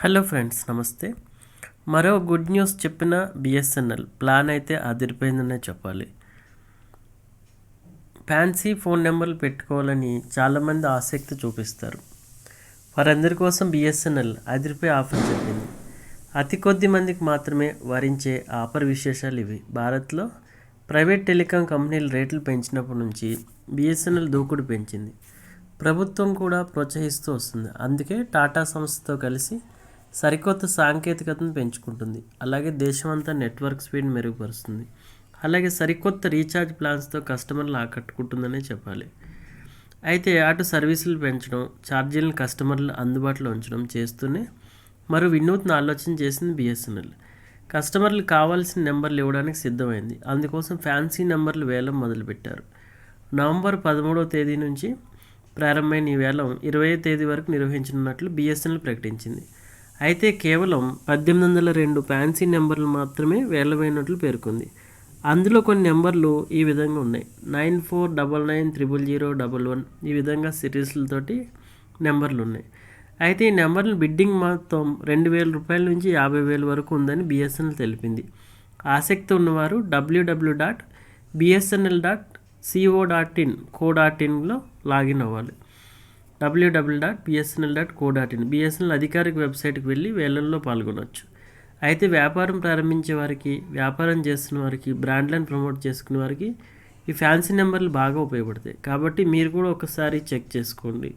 Hello friends నమస్తే. మరో good news చెప్పిన బిఎస్ఎన్ఎల్ ప్లాన్ అయితే అదిరిపోయిందనే చెప్పాలి. ఫ్యాన్సీ ఫోన్ నెంబర్లు పెట్టుకోవాలని చాలామంది ఆసక్తి చూపిస్తారు. వారందరి కోసం బిఎస్ఎన్ఎల్ అదిరిపోయి ఆఫర్ చెప్పింది. అతి కొద్ది మందికి మాత్రమే వరించే ఆఫర్ విశేషాలు ఇవి. భారత్లో ప్రైవేట్ టెలికాం కంపెనీలు రేట్లు పెంచినప్పటి నుంచి బిఎస్ఎన్ఎల్ దూకుడు పెంచింది. ప్రభుత్వం కూడా ప్రోత్సహిస్తూ వస్తుంది. అందుకే టాటా సంస్థతో కలిసి సరికొత్త సాంకేతికతను పెంచుకుంటుంది. అలాగే దేశమంతా నెట్వర్క్ స్పీడ్ మెరుగుపరుస్తుంది. అలాగే సరికొత్త రీఛార్జ్ ప్లాన్స్తో కస్టమర్లు ఆకట్టుకుంటుందనే చెప్పాలి. అయితే అటు సర్వీసులు పెంచడం ఛార్జీలను కస్టమర్లు అందుబాటులో ఉంచడం చేస్తూనే మరో వినూత్న ఆలోచన చేసింది బిఎస్ఎన్ఎల్. కస్టమర్లు కావాల్సిన నెంబర్లు ఇవ్వడానికి సిద్ధమైంది. అందుకోసం ఫ్యాన్సీ నెంబర్లు వేలం మొదలుపెట్టారు. నవంబర్ పదమూడవ తేదీ నుంచి ప్రారంభమైన ఈ వేలం ఇరవై తేదీ వరకు నిర్వహించనున్నట్లు బిఎస్ఎన్ఎల్ ప్రకటించింది. అయితే కేవలం పద్దెనిమిది వందల రెండు ఫ్యాన్సీ నెంబర్లు మాత్రమే వేలమైనట్లు పేర్కొంది. అందులో కొన్ని నెంబర్లు ఈ విధంగా ఉన్నాయి. Nine four double nine triple zero double one ఈ విధంగా సిరీస్లతోటి నెంబర్లు ఉన్నాయి. అయితే ఈ నెంబర్లు బిడ్డింగ్ మొత్తం రెండు వేల రూపాయల నుంచి యాభై వేల వరకు ఉందని బిఎస్ఎన్ఎల్ తెలిపింది. ఆసక్తి ఉన్నవారు WWW dot BSNL dot CO dot in co dot ఇన్లో login అవ్వాలి. WWW dot BSNL dot co dot in BSNL అధికారిక వెబ్సైట్కి వెళ్ళి వేలంలో పాల్గొనవచ్చు అయితే వ్యాపారం ప్రారంభించే వారికి వ్యాపారం చేస్తున్న వారికి బ్రాండ్లను ప్రమోట్ చేసుకునే వారికి ఈ ఫ్యాన్సీ నెంబర్లు బాగా ఉపయోగపడతాయి. కాబట్టి మీరు కూడా ఒకసారి చెక్ చేసుకోండి.